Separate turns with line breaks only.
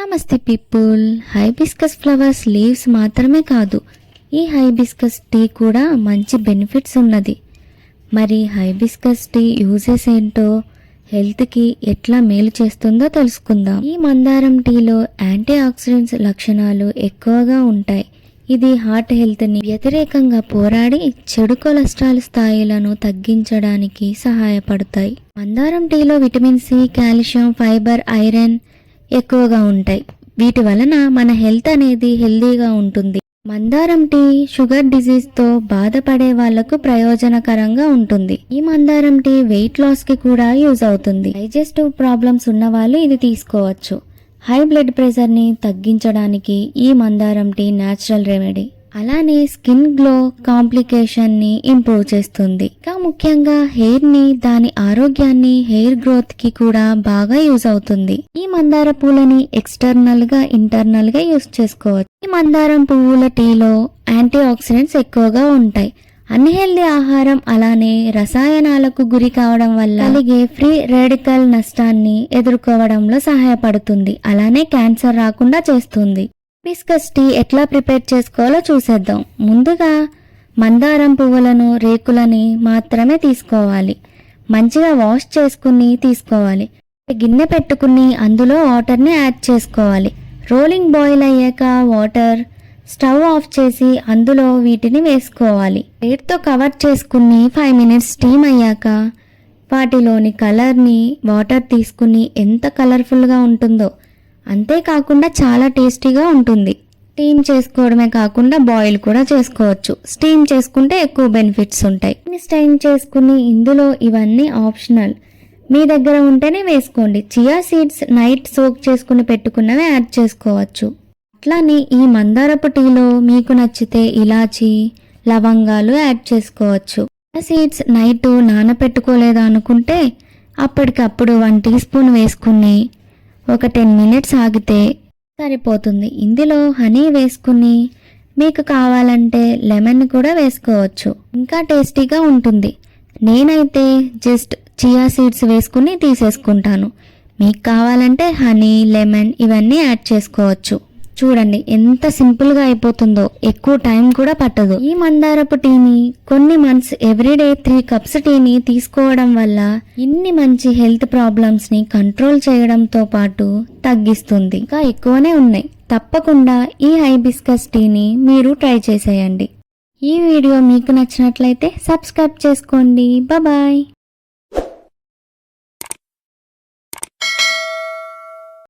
నమస్తే people. Hibiscus flowers leaves మాత్రమే కాదు ఈ హైబిస్కస్ టీ కూడా మంచి బెనిఫిట్స్ ఉన్నది. మరి హైబిస్కస్ టీ యూజెస్ ఏంటో హెల్త్కి ఎట్లా మేలు చేస్తుందో తెలుసుకుందాం. ఈ మందారం టీలో యాంటీ ఆక్సిడెంట్స్ లక్షణాలు ఎక్కువగా ఉంటాయి. ఇది హార్ట్ హెల్త్ని వ్యతిరేకంగా పోరాడి చెడు కొలెస్ట్రాల్ స్థాయిలను తగ్గించడానికి సహాయపడతాయి. మందారం టీలో vitamin C calcium fibre iron ఎక్కువగా ఉంటాయి. వీటి వలన మన హెల్త్ అనేది హెల్దీగా ఉంటుంది. మందారం టీ షుగర్ డిజీజ్తో బాధపడే వాళ్ళకు ప్రయోజనకరంగా ఉంటుంది. ఈ మందారం టీ వెయిట్ లాస్కి కూడా యూజ్ అవుతుంది. డైజెస్టివ్ ప్రాబ్లమ్స్ ఉన్న వాళ్ళు ఇది తీసుకోవచ్చు. హై బ్లడ్ ప్రెషర్ని తగ్గించడానికి ఈ మందారం టీ న్యాచురల్ రెమెడీ. అలానే స్కిన్ గ్లో కాంప్లికేషన్ని ఇంప్రూవ్ చేస్తుంది. ఇంకా ముఖ్యంగా హెయిర్ని దాని ఆరోగ్యాన్ని హెయిర్ గ్రోత్కి కూడా బాగా యూజ్ అవుతుంది. ఈ మందార పూలని ఎక్స్టర్నల్గా ఇంటర్నల్గా యూజ్ చేసుకోవచ్చు. ఈ మందారం పువ్వుల టీలో యాంటీ ఆక్సిడెంట్స్ ఎక్కువగా ఉంటాయి. అన్హెల్దీ ఆహారం అలానే రసాయనాలకు గురి కావడం వల్ల కలిగే ఫ్రీ రెడికల్ నష్టాన్ని ఎదుర్కోవడంలో సహాయపడుతుంది. అలానే క్యాన్సర్ రాకుండా చేస్తుంది. బిస్కస్ టీ ఎట్లా ప్రిపేర్ చేసుకోవాలో చూసేద్దాం. ముందుగా మందారం పువ్వులను రేకులని మాత్రమే తీసుకోవాలి. మంచిగా వాష్ చేసుకుని తీసుకోవాలి. గిన్నె పెట్టుకుని అందులో వాటర్ని యాడ్ చేసుకోవాలి. రోలింగ్ బాయిల్ అయ్యాక వాటర్ స్టవ్ ఆఫ్ చేసి అందులో వీటిని వేసుకోవాలి. ప్లేట్తో కవర్ చేసుకుని ఫైవ్ మినిట్స్ స్టీమ్ అయ్యాక వాటిలోని కలర్ని వాటర్ తీసుకుని ఎంత కలర్ఫుల్గా ఉంటుందో అంతేకాకుండా చాలా టేస్టీగా ఉంటుంది. స్టీమ్ చేసుకోవడమే కాకుండా బాయిల్ కూడా చేసుకోవచ్చు. స్టీమ్ చేసుకుంటే ఎక్కువ బెనిఫిట్స్ ఉంటాయి. స్టైమ్ చేసుకుని ఇందులో ఇవన్నీ ఆప్షనల్. మీ దగ్గర ఉంటేనే వేసుకోండి. చియా సీడ్స్ నైట్ సోక్ చేసుకుని పెట్టుకున్నవి యాడ్ చేసుకోవచ్చు. అట్లానే ఈ మందారపు టీలో మీకు నచ్చితే ఇలాచి లవంగాలు యాడ్ చేసుకోవచ్చు. చియా సీడ్స్ నైట్ నానపెట్టుకోలేదు అనుకుంటే అప్పటికప్పుడు వన్ టీ స్పూన్ వేసుకుని ఒక టెన్ మినిట్స్ ఆగితే సరిపోతుంది. ఇందులో హనీ వేసుకుని మీకు కావాలంటే లెమన్ కూడా వేసుకోవచ్చు. ఇంకా టేస్టీగా ఉంటుంది. నేనైతే జస్ట్ చియా సీడ్స్ వేసుకుని తీసేసుకుంటాను. మీకు కావాలంటే హనీ లెమన్ ఇవన్నీ యాడ్ చేసుకోవచ్చు. చూడండి ఎంత సింపుల్గా అయిపోతుందో. ఎక్కువ టైం కూడా పట్టదు. ఈ మందారపు టీని కొన్ని మంత్స్ ఎవ్రీడే త్రీ కప్స్ టీని తీసుకోవడం వల్ల ఇన్ని మంచి హెల్త్ ప్రాబ్లమ్స్ని కంట్రోల్ చేయడంతో పాటు తగ్గిస్తుంది. ఇంకా ఎక్కువనే ఉన్నాయి. తప్పకుండా ఈ హైబిస్కస్ టీని మీరు ట్రై చేసేయండి. ఈ వీడియో మీకు నచ్చినట్లయితే సబ్స్క్రైబ్ చేసుకోండి. బాయ్.